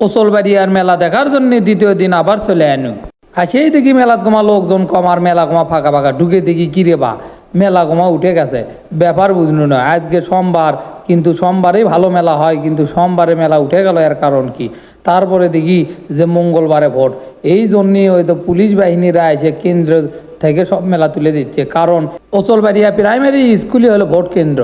ওসলবাড়ি আর মেলা দেখার জন্য দ্বিতীয় দিন আবার চলে আনু। আর সেই দেখি মেলাত কমা লোকজন কম আর মেলা কমা ফাঁকা ফাঁকা। ঢুকে দেখি কিরে বা, মেলা কমা উঠে গেছে। ব্যাপার বুঝলো না। আজকে সোমবার, কিন্তু সোমবারেই ভালো মেলা হয়, কিন্তু সোমবারে মেলা উঠে গেল এর কারণ কি? তারপরে দেখি যে মঙ্গলবারে ভোট। এই জন্যই হয়তো পুলিশ বাহিনীরা এসে কেন্দ্র থেকে সব মেলা তুলে দিচ্ছে। কারণ ওচলবাড়িয়া প্রাইমারি স্কুলই হলো ভোট কেন্দ্র।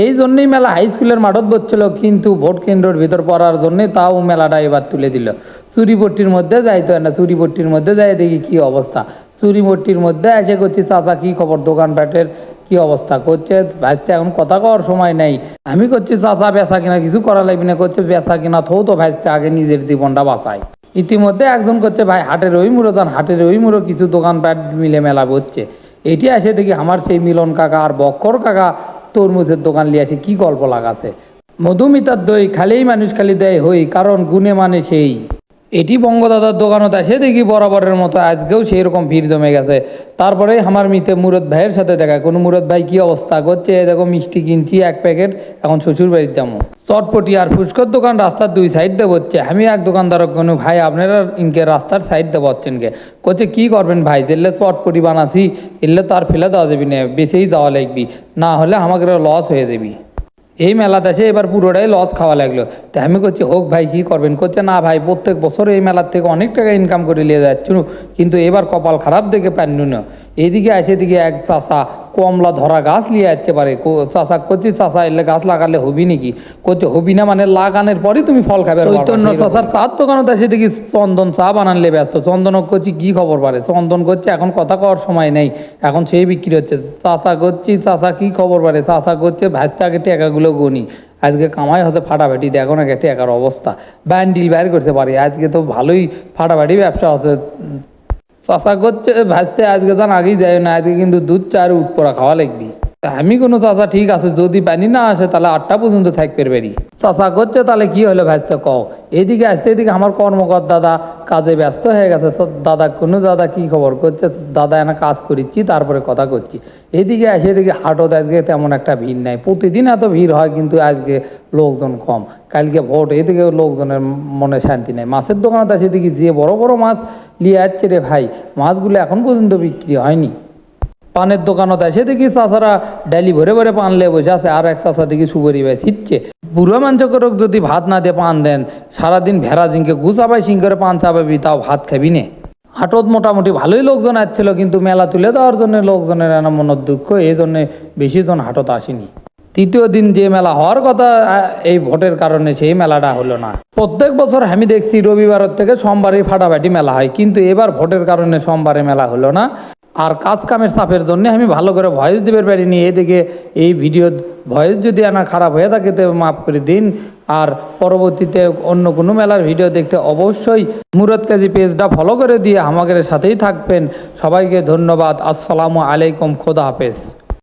এই জন্যই মেলা হাই স্কুলের মাঠত বসছিল, কিন্তু ভোট কেন্দ্রের ভিতর পড়ার জন্যে তাও মেলাটা এবার তুলে দিল। চুরিপট্টির মধ্যে যাইতো না চুরিপট্টির মধ্যে যাই দেখি কি অবস্থা। চুরিপট্টির মধ্যে এসে করছি চাচা, কি খবর? দোকানপাটের কি অবস্থা? করছে ভাইতে এখন কথা কওয়ার সময় নেই। আমি করছি চাচা, বেচা কিনা কিছু করা লাগবে না। করছে বেচা কিনা থৌ তো ভাইতে আগে নিজের জীবনটা বাঁচায় ইতিমধ্যে একজন করছে ভাই, হাটের ওই মুড়ো দান হাটের ওই মুড়ো কিছু দোকানপাট মিলে মেলা বসছে। এটি আসে দেখি আমার সেই মিলন কাকা আর বক্কর কাকা তরমুজের দোকান লিয়াছে কি গল্প লাগাছে মধুমিতার দই খালেই মানুষ খালি দেয়, হই, কারণ গুণে মানে সেই। এটি বঙ্গদাদার দোকানত এসে দেখি বরাবরের মতো আজকেও সেই রকম ভিড় জমে গেছে। তারপরে আমার মিতে মুরত ভাইয়ের সাথে দেখা কোনো মুরত ভাই কি অবস্থা করছে? দেখো মিষ্টি কিনছি, এক প্যাকেট, এখন শ্বশুর বাড়ির যাব। চটপটি আর ফুচকার দোকান রাস্তার দুই সাইড দিয়ে বসছে আমি এক দোকানদারক কোনো ভাই, আপনারা ইনকে রাস্তার সাইড দিয়ে বসছেন কে? করছে কি করবেন ভাই? যেলে চটপটি বানাছি, এলে তো আর ফেলে দেওয়া যাবি না, বেঁচেই যাওয়া লাগবি। না হলে আমাকে লস হয়ে যাবি। এই মেলাতে এসে এবার পুরোটাই লস খাওয়া লাগল। তো আমি করছি হোক ভাই, কী করবেন? করছে না ভাই, প্রত্যেক বছর এই মেলার থেকে অনেক টাকা ইনকাম করে নিয়ে যাচ্ছিল কিন্তু এবার কপাল খারাপ দেখে পান্নু না। এদিকে আসে দিকে এক চাষা কমলা ধরা গাছ নিয়ে যাচ্ছে পারে। চাষা করছি চাষা এলে গাছ লাগালে হবি নাকি? করছে হবি না মানে লাগানোর পরই তুমি ফল খাবে চৈতন্য চাষার চার দোকানত এসে দেখি চন্দন চা বানানলে ব্যস্ত। চন্দন করছি কি খবর পারে? চন্দন করছে এখন কথা কওয়ার সময় নেই। এখন সেই বিক্রি হচ্ছে। চাষা করছি চাষা কি খবর পারে? চাষা করছে ভাজতে আগে টাকাগুলো গনি। আজকে কামাই হতে ফাটাফাটি দেখো না টাকার অবস্থা। ব্যান্ডিল বাইর করতে পারি। আজকে তো ভালোই ফাটাফাটি ব্যবসা হচ্ছে চাষা করছে ভাজতে আজকে তার আগেই যায় না, আজকে কিন্তু দুধ, চা আর উঠ পড়া খাওয়া লাগবি। তা আমি কোনো চাষা ঠিক আছে, যদি পানি না আসে তাহলে আটটা পর্যন্ত থাকতে পারি চাষা করছে, তাহলে কি হলো ভাজতে কও? এদিকে আসতে এদিকে আমার কর্মকর দাদা কাজে ব্যস্ত হয়ে গেছে। তো দাদা, কোনো দাদা কি খবর করছে? দাদা এনা কাজ করিচ্ছি, তারপরে কথা করছি। এদিকে আসে, এদিকে হাটত আজকে তেমন একটা ভিড় নাই। প্রতিদিন এত ভিড় হয়, কিন্তু আজকে লোকজন কম। কালকে ভোট এদিকে লোকজনের মনে শান্তি নেই। মাছের দোকানে আছে, এদিকে যে বড় বড় মাছ নিয়ে যাচ্ছে রে ভাই। মাছগুলো এখন পর্যন্ত বিক্রি হয়নি। পানের দোকানত এসে দেখি চাষারা ডালি ভরে ভরে পান লে বসে আছে। আর এক চাষা দেখি সুবরি ভাই ছিটছে। বুড়ো মাঞ্চকরক যদি ভাত না দিয়ে পান দেন, সারাদিন ভেড়া জিঙ্কে গুছাবাই সিং করে পান চাপাবি, তাও ভাত খাবি নে। হাটত মোটামুটি ভালোই লোকজন আসছিল, কিন্তু মেলা তুলে দেওয়ার জন্য লোকজনের এনা মনের দুঃখ, এই জন্যে বেশি জন হাটত আসেনি। তৃতীয় দিন যে মেলা হওয়ার কথা এই ভোটের কারণে সেই মেলাটা হলো না। প্রত্যেক বছর আমি দেখছি রবিবারের থেকে সোমবারই ফাটাফাটি মেলা হয়, কিন্তু এবার ভোটের কারণে সোমবারে মেলা হলো না। আর কাজ কামের চাপের জন্য আমি ভালো করে ভয়েস দিতে পারিনি। এদিকে এই ভিডিও ভয়েস যদি আনা খারাপ হয়ে থাকে, তো মাফ করে দিন। আর পরবর্তীতে অন্য কোনো মেলার ভিডিও দেখতে অবশ্যই কাজী পেজটা ফলো করে দিয়ে আমাদের সাথেই থাকবেন। সবাইকে ধন্যবাদ। আসসালামু আলাইকুম। খোদা হাফেজ।